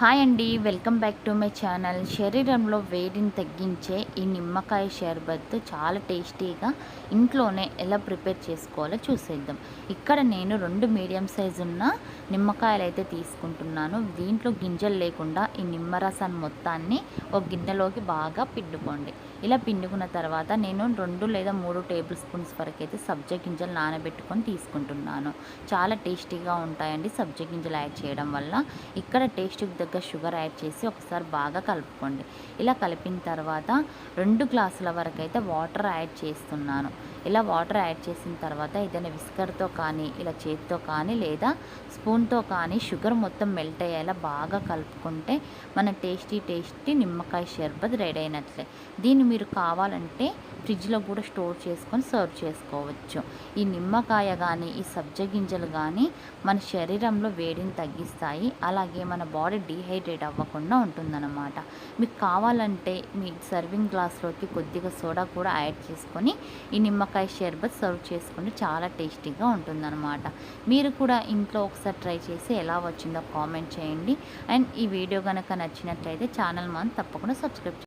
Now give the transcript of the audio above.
Hi అండి welcome back to my channel. శరీరంలో వేడిని తగ్గించే ఈ నిమ్మకాయ షర్బత్ చాలా టేస్టీగా ఇంట్లోనే ఎలా ప్రిపేర్ చేసుకోవాలో చూసేద్దాం. ఇక్కడ నేను రెండు మీడియం సైజు ఉన్న నిమ్మకాయలు అయితే తీసుకుంటున్నాను. దీంట్లో గింజలు లేకుండా ఈ నిమ్మరసాన్ని మొత్తాన్ని ఒక గిన్నెలోకి బాగా పిండుకోండి. ఇలా పిండుకున్న తర్వాత నేను రెండు లేదా మూడు టేబుల్ స్పూన్స్ వరకు అయితే సబ్జా గింజలు నానబెట్టుకొని తీసుకుంటున్నాను. చాలా టేస్టీగా ఉంటాయండి సబ్జా గింజలు యాడ్ చేయడం వల్ల. ఇక్కడ టేస్ట్కి దగ్గర షుగర్ యాడ్ చేసి ఒకసారి బాగా కలుపుకోండి. ఇలా కలిపిన తర్వాత రెండు గ్లాసుల వరకు అయితే వాటర్ యాడ్ చేస్తున్నాను. ఇలా వాటర్ యాడ్ చేసిన తర్వాత ఏదైనా విస్కర్తో కానీ ఇలా చేతితో కానీ లేదా స్పూన్తో కానీ షుగర్ మొత్తం మెల్ట్ అయ్యేలా బాగా కలుపుకుంటే మన టేస్టీ టేస్టీ నిమ్మకాయ షర్బత్ రెడీ అయినట్లే. దీన్ని మీరు కావాలంటే ఫ్రిడ్జ్లో కూడా స్టోర్ చేసుకొని సర్వ్ చేసుకోవచ్చు. ఈ నిమ్మకాయ కానీ ఈ సబ్జ గింజలు కానీ మన శరీరంలో వేడిని తగ్గిస్తాయి. అలాగే మన బాడీ డీహైడ్రేట్ అవ్వకుండా ఉంటుందన్నమాట. మీకు కావాలంటే మీ సర్వింగ్ గ్లాస్లోకి కొద్దిగా సోడా కూడా యాడ్ చేసుకొని ఈ నిమ్మకాయ షర్బత్ సర్వ్ చేసుకుంటే చాలా టేస్టీగా ఉంటుందన్నమాట. మీరు కూడా ఇంట్లో ఒకసారి ట్రై చేసి ఎలా వచ్చిందో కామెంట్ చేయండి. అండ్ ఈ వీడియో కనుక నచ్చినట్లయితే ఛానల్ మనం తప్పకుండా సబ్స్క్రైబ్